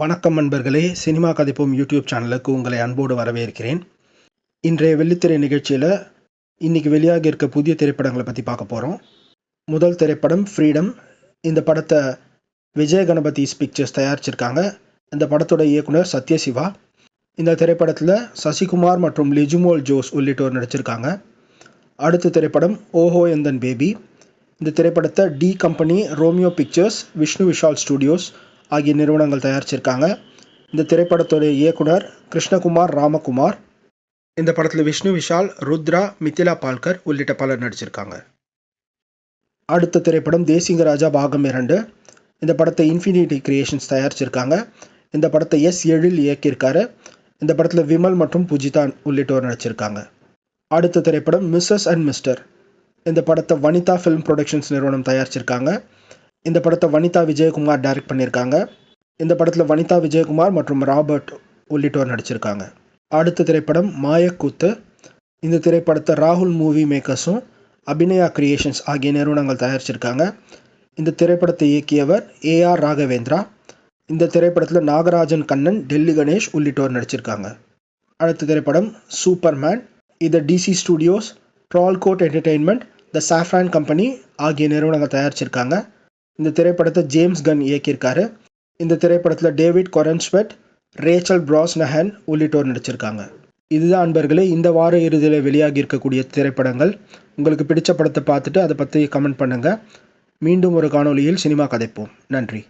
வணக்கம் நண்பர்களே cinema கதைப்போம் YouTube சேனலுக்கு உங்களை அன்போடு வரவேற்கிறேன். இன்றைய வெள்ளித்திரை நிகழ்ச்சியில் இன்றைக்கி வெளியாகி இருக்க புதிய திரைப்படங்களை பற்றி பார்க்க போகிறோம் முதல் திரைப்படம் ஃப்ரீடம் இந்த படத்தை விஜய கணபதிஸ் பிக்சர்ஸ் தயாரிச்சிருக்காங்க. இந்த படத்தோட இயக்குனர் சத்யசிவா. இந்த திரைப்படத்தில் சசிகுமார் மற்றும் லிஜுமோல் ஜோஸ் உள்ளிட்டோர் நடிச்சிருக்காங்க. அடுத்த திரைப்படம் ஓஹோ எந்தன் பேபி. இந்த திரைப்படத்தை D company Romeo pictures Vishnu Vishal studios ஆகிய நிறுவனங்கள் தயாரிச்சிருக்காங்க. இந்த திரைப்படத்துடைய இயக்குனர் கிருஷ்ணகுமார் ராமகுமார் இந்த படத்தில் விஷ்ணு விஷால் ருத்ரா மித்திலா பால்கர் உள்ளிட்ட பலர் நடிச்சிருக்காங்க. அடுத்த திரைப்படம் தேசிங்க ராஜா பாகம் இரண்டு. இந்த படத்தை இன்ஃபினிட்டி கிரியேஷன்ஸ் தயாரிச்சிருக்காங்க. இந்த படத்தை எஸ் எழில் இயக்கியிருக்காரு. இந்த படத்தில் விமல் மற்றும் புஜிதான் உள்ளிட்டோர் நடிச்சிருக்காங்க. அடுத்த திரைப்படம் மிஸ்ஸஸ் அண்ட் மிஸ்டர். இந்த படத்தை வனிதா ஃபிலிம் ப்ரொடக்ஷன்ஸ் நிறுவனம் தயாரிச்சிருக்காங்க. இந்த படத்தை வனிதா விஜயகுமார் டைரக்ட் பண்ணியிருக்காங்க. இந்த படத்தில் வனிதா விஜயகுமார் மற்றும் ராபர்ட் உள்ளிட்டோர் நடிச்சிருக்காங்க. அடுத்த திரைப்படம் மாயக்கூத்து. இந்த திரைப்படத்தை ராகுல் மூவி மேக்கர்ஸும் அபிநயா கிரியேஷன்ஸ் ஆகிய நிறுவனங்கள் தயாரிச்சிருக்காங்க. இந்த திரைப்படத்தை இயக்கியவர் ஏஆர் ராகவேந்திரா. இந்த திரைப்படத்தில் நாகராஜன் கண்ணன் டெல்லி கணேஷ் உள்ளிட்டோர் நடிச்சிருக்காங்க. அடுத்த திரைப்படம் சூப்பர்மேன். இதை DC studios Troll Court entertainment the Safran company ஆகிய நிறுவனங்கள் தயாரிச்சிருக்காங்க. இந்த திரைப்படத்தை ஜேம்ஸ் கன் இயக்கியிருக்காரு. இந்த திரைப்படத்தில் டேவிட் கொரன்ஸ்வெட் ரேச்சல் பிராஸ்னஹன் உள்ளிட்டோர் நடிச்சிருக்காங்க. இதுதான் அன்பர்களே இந்த வார இறுதியில் வெளியாகி இருக்கக்கூடிய திரைப்படங்கள். உங்களுக்கு பிடிச்ச படத்தை பார்த்துட்டு அதை பற்றி கமெண்ட் பண்ணுங்கள் மீண்டும் ஒரு காணொலியில் சினிமா கதைப்போம். நன்றி.